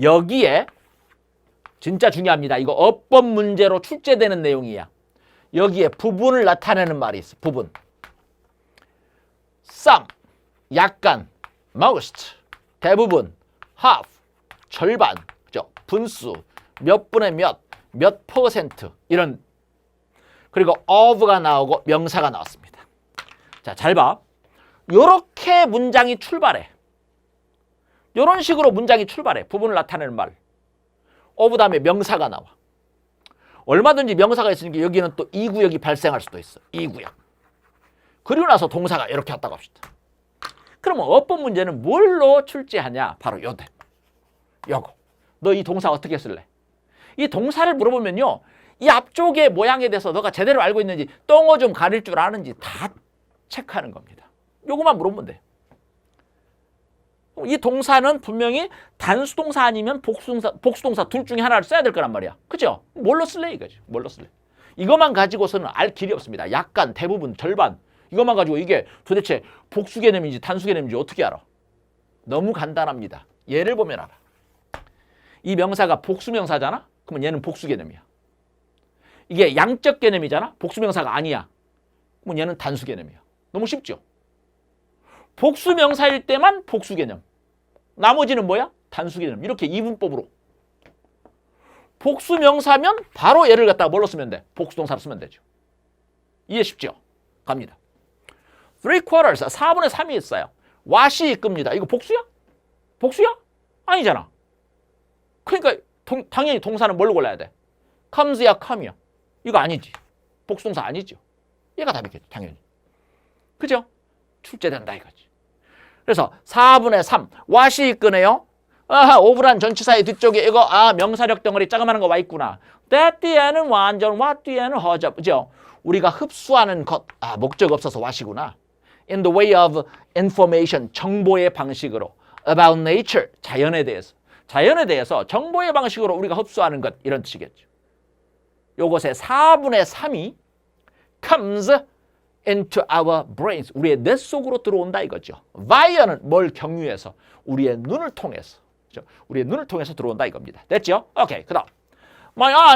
여기에 진짜 중요합니다. 이거 어법 문제로 출제되는 내용이야. 여기에 부분을 나타내는 말이 있어. 부분. some, 약간, most, 대부분, half, 절반, 그죠? 분수, 몇 분의 몇, 몇 퍼센트 이런 그리고 of가 나오고 명사가 나왔습니다. 자, 잘 봐. 요렇게 문장이 출발해. 요런 식으로 문장이 출발해. 부분을 나타내는 말. of 다음에 명사가 나와. 얼마든지 명사가 있으니까 여기는 또 이 구역이 발생할 수도 있어. 이 구역. 그리고 나서 동사가 이렇게 왔다고 합시다. 그러면 어법 문제는 뭘로 출제하냐? 바로 요대. 요거. 너 이 동사 어떻게 쓸래? 이 동사를 물어보면요. 이 앞쪽의 모양에 대해서 너가 제대로 알고 있는지 똥어 좀 가릴 줄 아는지 다 체크하는 겁니다. 요거만 물어보면 돼. 이 동사는 분명히 단수동사 아니면 복수동사, 복수동사 둘 중에 하나를 써야 될 거란 말이야. 그죠? 뭘로 쓸래 이거지. 뭘로 쓸래. 이것만 가지고서는 알 길이 없습니다. 약간, 대부분, 절반. 이것만 가지고 이게 도대체 복수 개념인지 단수 개념인지 어떻게 알아? 너무 간단합니다. 예를 보면 알아. 이 명사가 복수 명사잖아? 그러면 얘는 복수 개념이야. 이게 양적 개념이잖아? 복수 명사가 아니야. 그러면 얘는 단수 개념이야. 너무 쉽죠? 복수 명사일 때만 복수 개념. 나머지는 뭐야? 단수 개념. 이렇게 이분법으로. 복수 명사면 바로 얘를 갖다가 뭘로 쓰면 돼? 복수 동사로 쓰면 되죠. 이해 쉽죠? 갑니다. three quarters, 4분의 3이 있어요. 와시 끕니다. 이거 복수야? 복수야? 아니잖아. 그러니까 동- 당연히 동사는 뭘로 골라야 돼? comes야 come이야. 이거 아니지. 복수동사 아니죠. 얘가 답이겠죠. 당연히. 그죠? 출제된다 이거지. 그래서 4분의 3 와시 끄네요. 아하, 오브란 전치사의 뒤쪽에 이거 아 명사력 덩어리 짜그마한 거 와 있구나. that 뒤에는 완전 what 뒤에는 허접. 그죠? 우리가 흡수하는 것 아, 목적 없어서 와시구나. in the way of information 정보의 방식으로 about nature 자연에 대해서 자연에 대해서 정보의 방식으로 우리가 흡수하는 것 이런 뜻이겠죠. 요것의 4분의 3이 comes into our brains. 우리의 뇌 속으로 들어온다 이거죠. via는 뭘 경유해서 우리의 눈을 통해서. 그죠? 우리의 눈을 통해서 들어온다 이겁니다. 됐죠? 오케이. 그다음. My